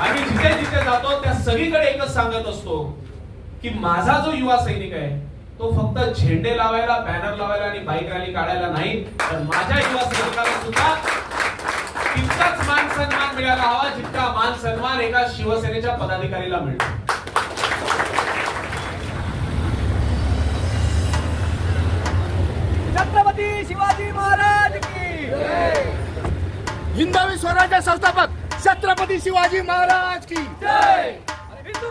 आम्ही जिथे जिथे जातो त्या सगळीकडे एकच सांगत असतो की माझा जो युवा सैनिक आहे तो फक्त झेंडे लावायला बॅनर लावायला आणि बाईक रॅली काढायला नाही तर माझ्या युवा सैनिकाला सुद्धा तितकाच मान सन्मान मिळायला हवा जितका मान सन्मान एका शिवसेनेच्या पदाधिकारीला मिळतो. छत्रपती शिवाजी महाराज की हिंदवी स्वराज्य संस्थापक छत्रपती शिवाजी महाराज की. हिंदू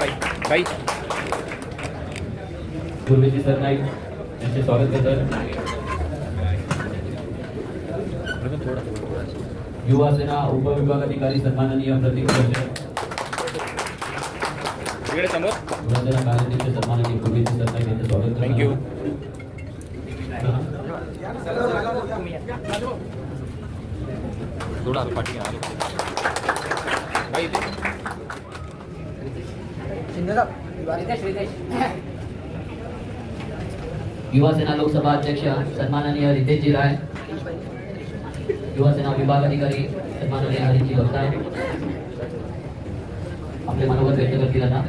इथे बाई बाई पूर्वेजी सर नाईक यांचे स्वागत करतात युवा सेना उपविभागाधिकारी सन्माननीय प्रतीक इकडे समोर युवा सेना कार्याध्यक्ष सन्माननीय पूर्वेजी सर नाईक यांचे स्वागत. थँक्यू थोडा पाठी इथे युवा सेना लोकसभा अध्यक्ष सन्माननीय रितेशजी राय। युवा सेना विभाग अधिकारी सन्माननीय हरीजी भक्ता आपले मनोगत व्यक्त करतील आता।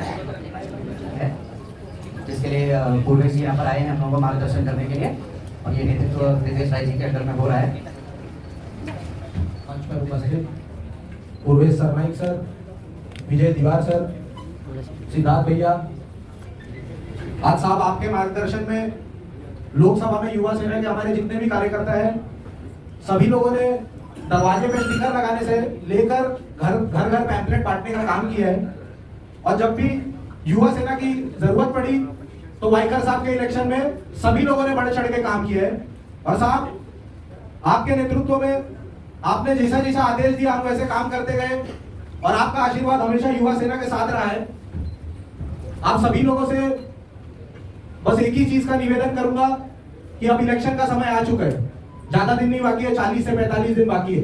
जिसके लिए पूर्वेश जी यहाँ पर आए हैं हम लोगों को मार्गदर्शन करने के लिए। और ये नेतृत्व रितेश राय जी के अंडर में हो रहा है। मंच पर उपस्थित। पूर्वेश सरनाईक सर विजय तिवार सर सिद्धार्थ भैया, आज साहब आपके मार्गदर्शन में लोकसभा में युवा सेना के हमारे जितने भी कार्यकर्ता हैं, सभी लोगों ने दरवाजे पे स्टिकर लगाने से लेकर घर घर घर पैम्पलेट बांटने का काम किया है। और जब भी युवा सेना की ज़रूरत पड़ी तो वाइकर साहब के इलेक्शन में सभी लोगों ने बढ़ चढ़ के काम किया है। और साहब, आपके नेतृत्व में आपने जैसा जैसा आदेश दिया, हम वैसे काम करते गए। और आपका आशीर्वाद हमेशा युवा सेना के साथ रहा है। आप सभी लोगों से बस एक ही चीज़ का निवेदन करूँगा कि अब इलेक्शन का समय आ चुका है। ज़्यादा दिन नहीं बाकी है, चालीस से पैंतालीस दिन बाकी है।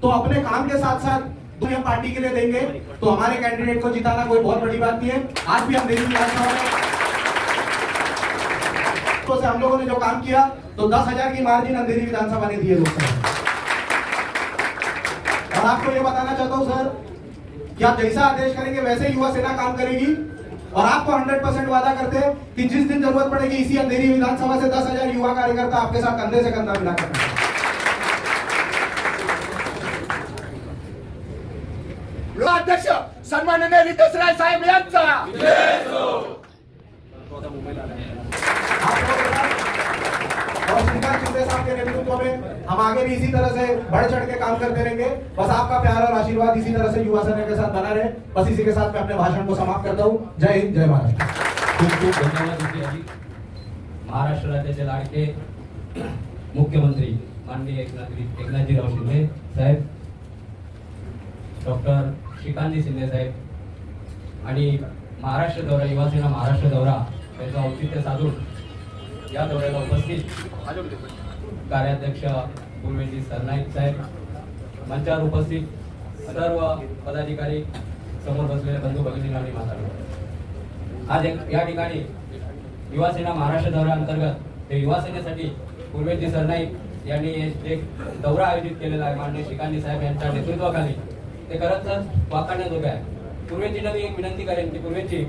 तो अपने काम के साथ साथ हम पार्टी के लिए देंगे। तो हमारे कैंडिडेट को जिताना कोई बहुत बड़ी बात नहीं है। आज भी हम देवी विधानसभा तो हम लोगों ने जो काम किया तो दस हज़ार की मार्जिन अंधेरी विधानसभा ने दिए और आपको ये बताना चाहता हूँ सर कि आप जैसा आदेश करेंगे, वैसे युवा सेना काम करेगी। और आपको 100 परसेंट वादा करते हैं कि जिस दिन जरूरत पड़ेगी इसी अंधेरी विधानसभा से दस हजार युवा कार्यकर्ता आपके साथ कंधे से कंधा मिला कर अध्यक्ष सन्माननीय रितेश राय साहेब यांचा। और श्रीकांत शिंदे साहब के नेतृत्व में हम आगे भी इसी तरह से बढ़ चढ़ के काम करते रहेंगे। बस आपका प्यार और आशीर्वाद इसी तरह से युवा सेना के साथ बना रहे। बस इसी के साथ मैं अपने भाषण को समाप्त करता हूँ। जय हिंद जय महाराष्ट्र। खूप खूप धन्यवाद विजयाजी महाराष्ट्र राज्याचे लाडके मुख्यमंत्री माननीय एकनाथजी एकनाथजीराव शिंदे साहेब डॉक्टर श्रीकांतजी शिंदे साहेब आणि महाराष्ट्र दौरा युवासेना महाराष्ट्र दौरा याचं औचित्य साधून या दौऱ्याला उपस्थित कार्याध्यक्ष पूर्वेजी सरनाईक साहेब मंचावर उपस्थित सर्व पदाधिकारी समोर बसलेले बंधू भगिनी आणि माता आज एक या ठिकाणी युवासेना महाराष्ट्र दौऱ्याअंतर्गत ते युवासेनेसाठी पूर्वेजी सरनाईक यांनी एक दौरा आयोजित केलेला आहे माननीय शिकांनी साहेब यांच्या नेतृत्वाखाली ते खरंच वाखाणण्याजोगे आहे. पूर्वेजींना मी एक विनंती करेन की पूर्वेजी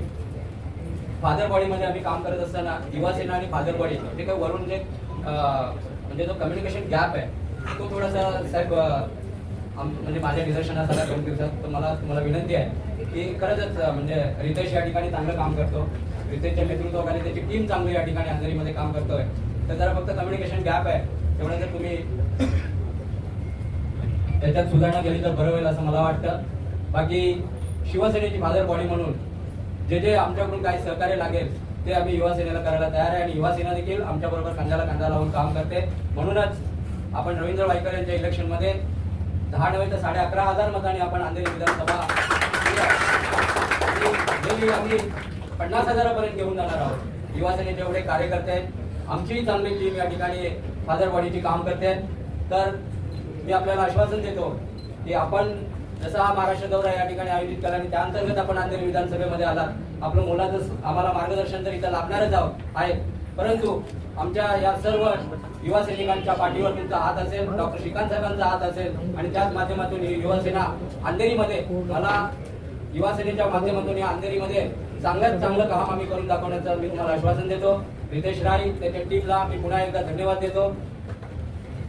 फादर बॉडीमध्ये आम्ही काम करत असताना दिवासेना आणि फादर बॉडी ते काही वरून जे म्हणजे जो कम्युनिकेशन गॅप आहे तो थोडासा साहेब म्हणजे माझ्या निदर्शनास आला दोन दिवसात. तर मला तुम्हाला विनंती आहे की खरंच म्हणजे रितेश या ठिकाणी चांगलं काम करतो. रितेशच्या नेतृत्वाखाली त्याची टीम चांगली या ठिकाणी अंधेरीमध्ये काम करतोय. तर जरा फक्त कम्युनिकेशन गॅप आहे तेवढं जर तुम्ही त्याच्यात सुधारणा केली तर बरं होईल असं मला वाटतं. बाकी शिवसेनेची फादर बॉडी म्हणून जे जे आमच्याकडून काही सहकार्य लागेल ते आम्ही युवा सेनेला करायला तयार आहे आणि युवा सेना देखील आमच्या बरोबर खांद्याला खांदा लावून काम करते. म्हणूनच आपण रवींद्र वायकर यांच्या इलेक्शनमध्ये दहा नव्हे तर साडे अकरा हजार मतांनी आपण अंधेरी विधानसभा आम्ही पन्नास हजारापर्यंत घेऊन जाणार आहोत. युवा सेनेचे एवढे कार्यकर्ते आहेत. आमचीही चांगली टीम या ठिकाणी फादर बॉडीची काम करते तर मी आपल्याला आश्वासन देतो की आपण जसा हा महाराष्ट्र दौरा या ठिकाणी आयोजित केला आणि त्या अंतर्गत आपण अंधेरी विधानसभेमध्ये आलात. आपलं मुलाचं आम्हाला मार्गदर्शन तर इथं लाभणारच आहोत आहे परंतु आमच्या या सर्व युवा सैनिकांच्या पाठीवर तुमचा हात असेल डॉक्टर श्रीकांत साहेबांचा हात असेल आणि त्याच माध्यमातून युवासेना युवा सेना अंधेरीमध्ये मला युवा सेनेच्या माध्यमातून या अंधेरीमध्ये चांगल्यात चांगलं काम आम्ही करून दाखवण्याचं मी तुम्हाला आश्वासन देतो. रितेश राय त्याच्या टीमला मी पुन्हा एकदा धन्यवाद देतो.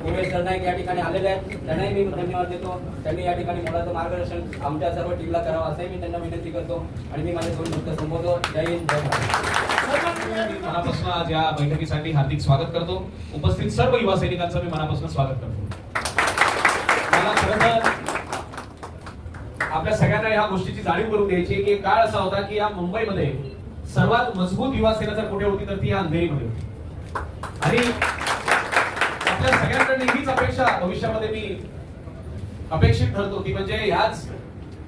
उमेश सरनाईक या ठिकाणी आलेले आहेत त्यांनाही मी धन्यवाद देतो. त्यांनी या ठिकाणी मुलाचं मार्गदर्शन आमच्या सर्व टीमला करावं असंही मी त्यांना विनंती करतो आणि मी माझे दोन शब्द संबोधतो. जय हिंद जय महाराष्ट्र मनापासून आज या बैठकीसाठी हार्दिक स्वागत करतो. उपस्थित सर्व युवा सैनिकांचं मी मनापासून स्वागत करतो. मला खरं तर आपल्या सगळ्यांना ह्या गोष्टीची जाणीव करून द्यायची की काळ असा होता की या मुंबईमध्ये सर्वात मजबूत युवा सेना जर कुठे होती तर ती या अंधेरीमध्ये होती. आणि आपल्या सगळ्यांकडे हीच अपेक्षा भविष्यामध्ये मी अपेक्षित ठरतो ती म्हणजे ह्याच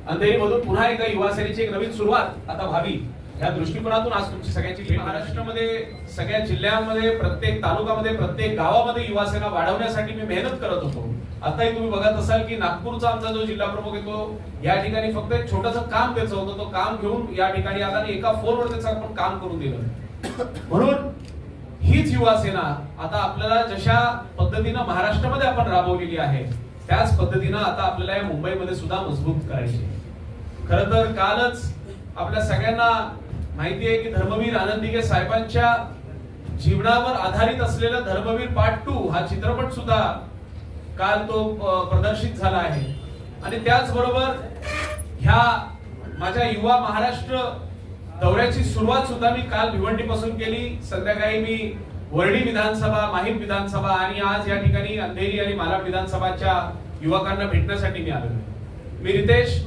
अंधेरीमधून पुन्हा एकदा युवा सेनेची एक नवीन सुरुवात आता व्हावी या दृष्टिकोनातून आज तुमची सगळ्यांची भेट महाराष्ट्रामध्ये सगळ्या जिल्ह्यांमध्ये प्रत्येक तालुक्यामध्ये प्रत्येक गावामध्ये युवा सेना वाढवण्यासाठी मी मेहनत करत होतो. आताही तुम्ही बघत असाल की नागपूरचा आमचा जो जिल्हा प्रमुख आहे तो या ठिकाणी फक्त एक छोटस काम त्याचं होतं. तो काम घेऊन या ठिकाणी आला आणि एका फोनवर त्याचं आपण काम करून दिलं. म्हणून हीच युवा सेना आता आपल्याला जशा पद्धतीनं महाराष्ट्रामध्ये आपण राबवलेली आहे त्याच पद्धतीनं आता आपल्याला या मुंबईमध्ये सुद्धा मजबूत करायची खर तर कालच आपल्या सगळ्यांना माहिती आहे की धर्मवीर आनंदिके साहेबांच्या जीवनावर आधारित असलेला धर्मवीर पार्ट टू हा चित्रपट सुद्धा काल तो प्रदर्शित झाला आहे. आणि त्याचबरोबर ह्या माझ्या युवा महाराष्ट्र दौऱ्याची सुरुवात सुद्धा मी काल भिवंडी पासून केली. संध्याकाळी मी वर्णी विधानसभा माहीम विधानसभा आणि आज या ठिकाणी अंधेरी आणि मालाड विधानसभाच्या युवकांना भेटण्यासाठी मी आलेलो मी रितेश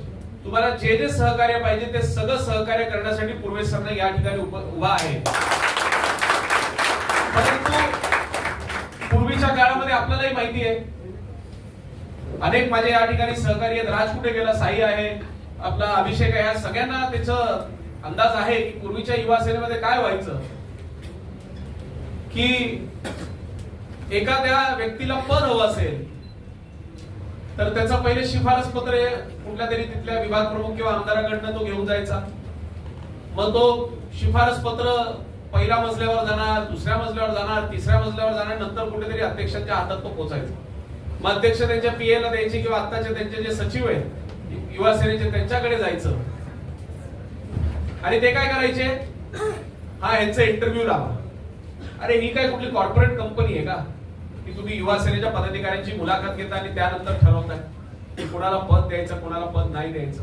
तुम्हाला जे जे सहकार्य पाहिजे ते सगळं सहकार्य करण्यासाठी पूर्वेश सरनाईक या ठिकाणी उभा आहे. परंतु पूर्वीच्या काळामध्ये आपल्यालाही माहिती आहे अनेक माझे या ठिकाणी सहकारी आहेत. राज कुठे गेला? साई आहे. आपला अभिषेक आहे. या सगळ्यांना त्याचं अंदाज आहे की पूर्वीच्या युवा सेनेमध्ये काय व्हायचं? की एखाद्या व्यक्तीला पद हवं असेल तर त्याचा पहिले शिफारस पत्र कुठल्या तरी तिथल्या विभाग प्रमुख किंवा आमदाराकडनं तो घेऊन जायचा. मग तो शिफारस पत्र पहिल्या मजल्यावर जाणार दुसऱ्या मजल्यावर जाणार तिसऱ्या मजल्यावर जाणार नंतर कुठेतरी अध्यक्षांच्या हातात तो पोचायचा. मग अध्यक्ष त्यांच्या पीएला द्यायचे किंवा आत्ताचे त्यांचे जे सचिव आहेत युवा सेनेचे त्यांच्याकडे जायचं. आणि ते काय करायचे? हा यांचा इंटरव्ह्यू लावा अरे ही काय कुठली कॉर्पोरेट कंपनी आहे का? की तुम्ही युवा सेनेच्या पदाधिकाऱ्यांची मुलाखत घेता आणि त्यानंतर ठरवताय. की कोणाला पद द्यायचं कोणाला पद नाही द्यायचं.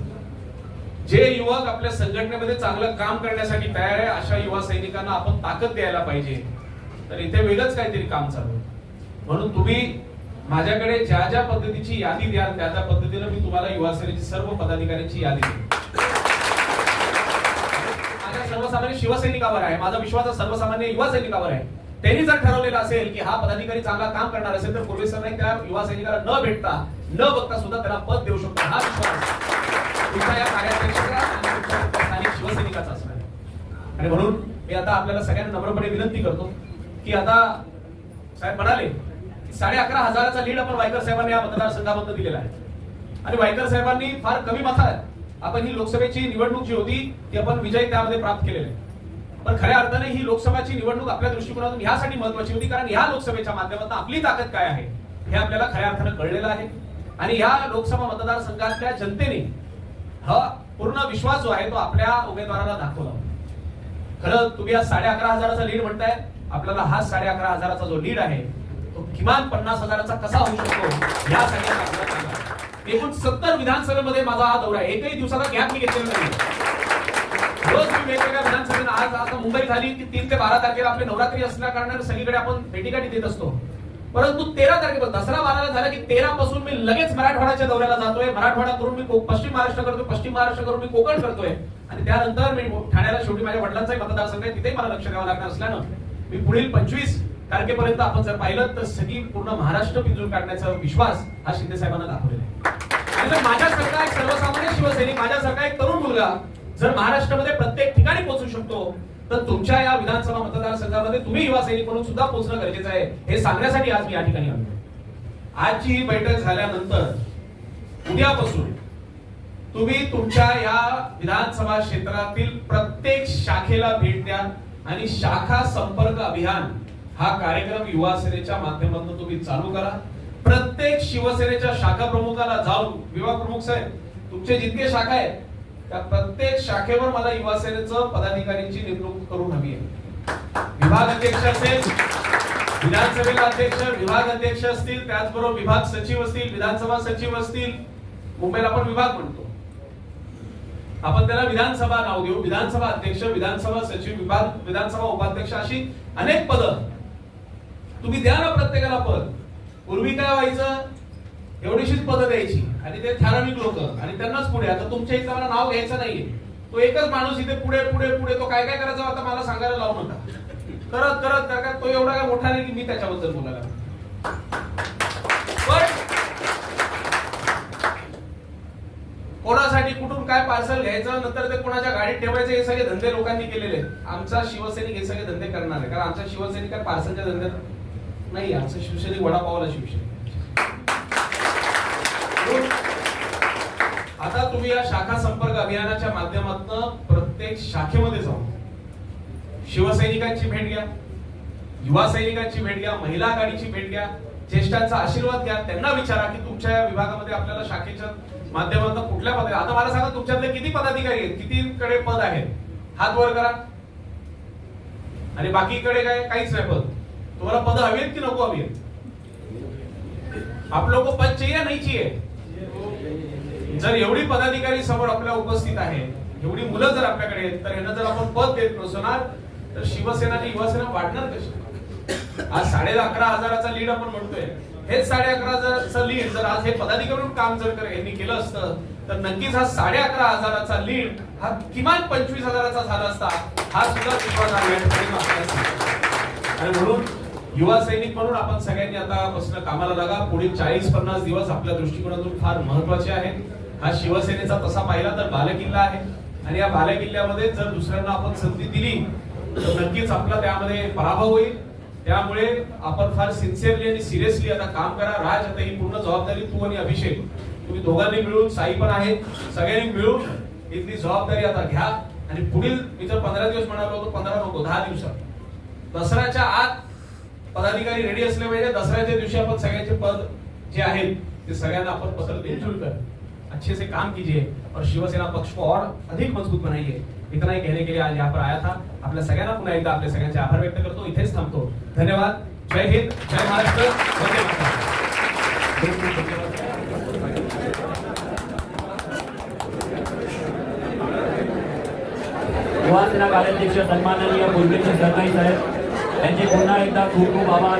जे युवक आपल्या संघटनेमध्ये चांगलं काम करण्यासाठी तयार आहे अशा युवा सैनिकांना आपण ताकद द्यायला पाहिजे. तर इथे वेगळंच काहीतरी काम चालू आहे. म्हणून तुम्ही माझ्याकडे ज्या ज्या पद्धतीची यादी द्याल त्या त्या पद्धतीनं मी तुम्हाला युवा सेनेची सर्व पदाधिकाऱ्यांची यादी देईन. सर्वसामान्य शिवसैनिकावर आहे. माझा विश्वास सर्वसामान्य युवा सैनिकावर आहे. त्यांनी जर ठरवलेलं असेल की हा पदाधिकारी चांगला काम करणार असेल तर पूर्वी त्या युवा सैनिकाला न भेटता न बघता सुद्धा त्याला पद देऊ शकतो. हा विश्वास तुमच्या या कार्याध्यक्षाचा आणि शिवसैनिकाचा असणार आहे. आणि म्हणून मी आता आपल्याला सगळ्यांना नम्रपणे विनंती करतो की आता साहेब म्हणाले की साडे अकरा हजाराचा लीड आपण वायकर साहेबांनी या मतदारसंघामध्ये दिलेला आहे. आणि वायकर साहेबांनी फार कमी मतात आपण ही लोकसभेची निवडणूक जी होती ती आपण विजय त्यामध्ये प्राप्त केलेले आहे. पण खऱ्या अर्थाने ही लोकसभाची निवडणूक आपल्या दृष्टिकोनातून ह्यासाठी महत्वाची होती कारण ह्या लोकसभेच्या माध्यमातून आपली ताकद काय आहे हे आपल्याला खऱ्या अर्थानं कळलेलं आहे. आणि ह्या लोकसभा मतदारसंघातल्या जनतेने हा पूर्ण विश्वास जो आहे तो आपल्या उमेदवाराला दाखवला. खरं तुम्ही आज साडे अकरा हजाराचा लीड म्हणताय. आपल्याला हा साडे अकरा हजाराचा जो लीड आहे तो किमान पन्नास हजाराचा कसा होऊ शकतो यासाठी एकूण सत्तर विधानसभेमध्ये माझा हा दौरा आहे. एकही दिवसाचा गॅप मी घेतलेला नाही रोज मी वेगवेगळ्या विधानसभेला आज आता मुंबई झाली की तीन ते बारा तारखेला आपली नवरात्री असल्या कारणाने सगळीकडे आपण भेटीगाठी देत असतो. परंतु तेरा तारखेपासून दसरा बाराला झाला की तेरा पासून मी लगेच मराठवाड्याच्या दौऱ्याला जातोय. मराठवाडा करून मी पश्चिम महाराष्ट्र करतोय पश्चिम महाराष्ट्र करून मी कोकण करतोय. आणि त्यानंतर मी ठाण्याला शेवटी माझ्या वडिलांचाही मतदारसंघ आहे तिथेही मला लक्ष द्यावं लागणार असल्यानं मी पुढील पंचवीस तारखेपर्यंत आपण जर पाहिलं तर सगळी पूर्ण महाराष्ट्र पिंजून काढण्याचा विश्वास हा शिंदे साहेबांना दाखवलेला आहे. जर माझ्यासारखा एक सर्वसामान्य शिवसैनिक माझ्यासारखा एक तरुण मुलगा जर महाराष्ट्रामध्ये प्रत्येक ठिकाणी पोहोचू शकतो तर तुमच्या या विधानसभा मतदारसंघामध्ये तुम्ही युवा सैनिक म्हणून सुद्धा पोहोचणं गरजेचं आहे. हे सांगण्यासाठी आज मी या ठिकाणी आलो आजची ही बैठक झाल्यानंतर उद्यापासून तुम्ही तुमच्या या विधानसभा क्षेत्रातील प्रत्येक शाखेला भेट द्या आणि शाखा संपर्क अभियान हा कार्यक्रम युवा सेनेच्या माध्यमातून तुम्ही चालू करा. प्रत्येक शिवसेनेच्या शाखा प्रमुखाला जाऊन विभाग प्रमुख साहेब तुमचे जितके शाखा आहेत त्या प्रत्येक शाखेवर मला युवा सेनेचं पदाधिकाऱ्यांची नेमणूक करून हवी आहे. विभाग अध्यक्ष असेल विधानसभेला अध्यक्ष विभाग अध्यक्ष असतील त्याचबरोबर विभाग सचिव असतील विधानसभा सचिव असतील मुंबईला आपण विभाग म्हणतो. आपण त्याला विधानसभा नाव देऊ. विधानसभा अध्यक्ष विधानसभा सचिव विभाग विधानसभा उपाध्यक्ष अशी अनेक पदं तुम्ही द्या ना प्रत्येकाला पद. पूर्वी काय व्हायचं? एवढीशीच पदं द्यायची. आणि ते ठराविक लोक. आणि त्यांनाच पुढे. आता तुमच्या इथं मला नाव घ्यायचं नाहीये. तो एकच माणूस इथे पुढे पुढे पुढे तो काय काय करायचा आता मला सांगायला लावू नका. करत करत करत तो एवढा काय मोठा नाही की मी त्याच्याबद्दल बोलायला पण कोणासाठी कुठून काय पार्सल घ्यायचं नंतर ते कोणाच्या गाडीत ठेवायचं हे सगळे धंदे लोकांनी केलेले आहेत. आमचा शिवसैनिक हे सगळे धंदे करणार आहे. कारण आमचा शिवसैनिक काय पार्सलच्या धंद्यात नाही असं शिवसैनिक वडापावाला शिवसैनिक आता तुम्ही या शाखा संपर्क अभियानाच्या माध्यमातून प्रत्येक शाखेमध्ये जाऊन शिवसैनिकांची भेट घ्या युवा सैनिकांची भेट घ्या महिला आघाडीची भेट घ्या ज्येष्ठांचा आशीर्वाद घ्या त्यांना विचारा की तुमच्या या विभागामध्ये आपल्याला शाखेच्या माध्यमातून कुठल्या पद आता मला सांगा तुमच्यातले किती पदाधिकारी आहेत? कितीकडे पद आहेत? हात वर करा. आणि बाकीकडे काय काहीच नाही पद. तुम्हाला पद हवी आहेत की नको हवी आहेत? को पद चाहिए नाही चाहिए? जर एवढी पदाधिकारी समोर आपल्या उपस्थित आहे एवढी मुलं जर आपल्याकडे आहेत तर यांना जर आपण पद देत नसणार तर शिवसेना आणि युवासेना वाढणार कशी? आज साडे अकरा हजाराचा लीड आपण म्हणतोय. हेच साडे अकरा हजाराचा लीड जर आज हे पदाधिकारी काम जर कर यांनी केलं असतं तर नक्कीच हा साडे अकरा हजाराचा लीड हा किमान पंचवीस हजाराचा झाला असता हा सुद्धा विश्वास आहे. आणि म्हणून युवा सैनिक म्हणून आपण सगळ्यांनी आता कामाला लागा. पुढील चाळीस पन्नास दिवस आपल्या दृष्टिकोनातून फार महत्त्वाचे आहेत. हा शिवसेनेचा तसा पाहिला तर बालेकिल्ला आहे. आणि या बालेकिल्ल्यामध्ये जर दुसऱ्यांना आपण संधी दिली तर नक्कीच आपला त्यामध्ये पराभव होईल. त्यामुळे आपण फार सिन्सिअरली आणि सिरियसली आता काम करा. राज आता ही पूर्ण जबाबदारी तू आणि अभिषेक. तुम्ही दोघांनी मिळून साई पण आहे सगळ्यांनी मिळून इथली जबाबदारी आता घ्या. आणि पुढील मी जर पंधरा दिवस म्हणालो होतो पंधरा नको दहा दिवसात. दसऱ्याच्या आत पदाधिकारी रेडी असले पाहिजे. दसऱ्याच्या दिवशी आपण सगळ्यांचे पद जे आहेत ते सगळ्यांना आपण पत्र मिलजुल कर अच्छे से काम कीजिए और शिवसेना पक्ष को और अधिक मज़बूत बनाइए. इतना ही कहने के लिए आज यहाँ पर आया था. आपल्या सगळ्यांना पुन्हा एकदा आपल्या सगळ्यांचे आभार व्यक्त करतो. इथेच थांबतो. धन्यवाद. जय हिंद जय महाराष्ट्र. वंदे मातरम. युवा सेना कार्याध्यक्ष सन्माननीय बोलकेचे सरनाई साहेब. यांचे पुन्हा एकदा खूप खूप आभार.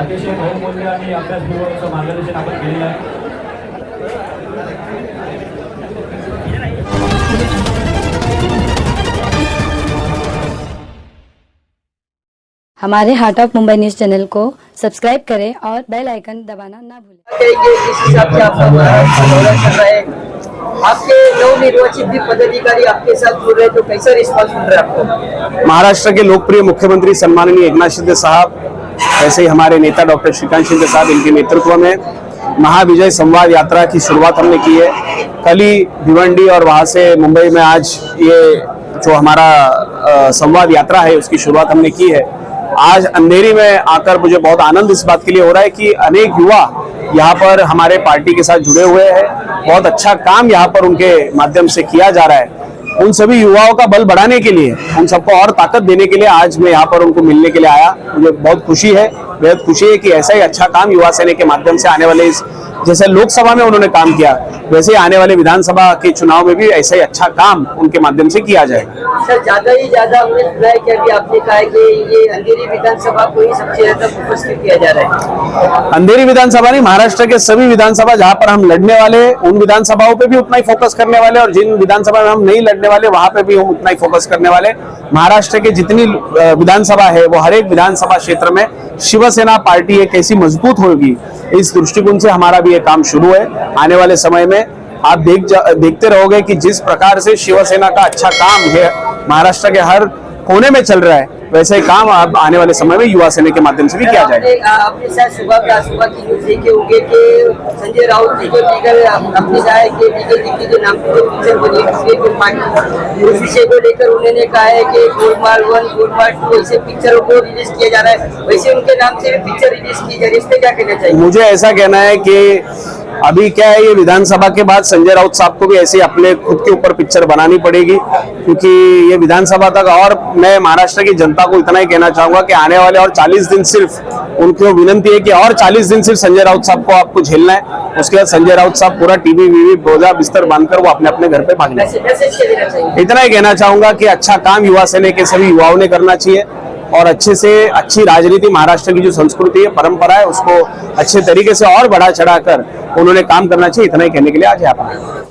अतिशय बहुमूल्य आणि अभ्यासपूर्वक मार्गदर्शन आपण केलेलं आहे. हमारे heart of Mumbai news channel को सब्सक्राइब करें और बेल आइकन दबाना ना भूलें। आपके भी पदाधिकारी आपके साथ जुड़ रहे तो कैसा रिस्पॉन्स मिल रहा है आपको? महाराष्ट्र के लोकप्रिय मुख्यमंत्री सम्माननीय एकनाथ शिंदे साहब, ऐसे ही हमारे नेता डॉक्टर श्रीकांत शिंदे साहब, इनके नेतृत्व में महाविजय संवाद यात्रा की शुरुआत हमने की है। कल ही भिवंडी और वहाँ से मुंबई में आज ये जो हमारा संवाद यात्रा है, उसकी शुरुआत हमने की है। आज अंधेरी में आकर मुझे बहुत आनंद इस बात के लिए हो रहा है कि अनेक युवा यहाँ पर हमारे पार्टी के साथ जुड़े हुए हैं। बहुत अच्छा काम यहाँ पर उनके माध्यम से किया जा रहा है। उन सभी युवाओं का बल बढ़ाने के लिए, उन सबको और ताकत देने के लिए आज मैं यहाँ पर उनको मिलने के लिए आया। मुझे बहुत खुशी है। बेहद खुशी है कि ऐसा ही अच्छा काम युवा सेना के माध्यम से आने वाले इस जैसे लोकसभा में उन्होंने काम किया वैसे आने वाले विधानसभा के चुनाव में भी ऐसा ही अच्छा काम उनके माध्यम से किया जाएगा सर ज़्यादा ही ज़्यादा हमने सुना है कि अभी आपने कहा है कि ये अंधेरी विधानसभा को ही सबसे ज़्यादा फोकस किया जा रहा है। अंधेरी विधानसभा नहीं महाराष्ट्र के सभी विधानसभा जहाँ पर हम लड़ने वाले उन विधानसभाओं पे भी उतना ही फोकस करने वाले और जिन विधानसभा में हम नहीं लड़ने वाले वहाँ पे भी हम उतना ही फोकस करने वाले। महाराष्ट्र के जितनी विधानसभा है वो हर एक विधानसभा क्षेत्र में शिवसेना पार्टी एक ऐसी मज़बूत होगी इस दृष्टिकोण से हमारा भी ये काम शुरू है। आने वाले समय में आप देख जा- देखते रहोगे कि जिस प्रकार से शिवसेना का अच्छा काम है महाराष्ट्र के हर कोने में चल रहा है वैसे ही काम अब आने वाले समय में युवा सेना के माध्यम से भी किया जाएगा। आपने शायद सुबह का सुबह की न्यूज देखे होंगे कि संजय राउत जी को लेकर अपने चाहे कि विजय जी के नाम उस विषय को लेकर उन्होंने कहा है कि गोलमाल वन गोलमाल टू ऐसे पिक्चरों को रिलीज किया जा रहा है। वैसे उनके नाम से भी पिक्चर रिलीज की जा रही है इस क्या कहना चाहिए? मुझे ऐसा कहना है कि अभी क्या है ये विधानसभा के बाद संजय राउत साहब को भी ऐसे अपने खुद के ऊपर पिक्चर बनानी पड़ेगी क्योंकि ये विधानसभा तक और मैं महाराष्ट्र की जनता को इतना ही कहना चाहूँगा कि आने वाले और 40 दिन सिर्फ़ उनको विनंती है कि और 40 दिन सिर्फ़ संजय राउत साहब को आपको झेलना है। उसके बाद संजय राउत साहब पूरा टीवी वीवी बोझा बिस्तर बांधकर वो अपने अपने घर पे भागना है। इतना ही कहना चाहूँगा कि अच्छा काम युवा सेना के सभी युवाओं ने करना चाहिए। और अच्छे से अच्छी राजनीति महाराष्ट्र की जो संस्कृति है परंपरा है उसको अच्छे तरीके से और बढ़ा चढ़ाकर उन्होंने काम करना चाहिए इतना ही कहने के लिए आज यहाँ पर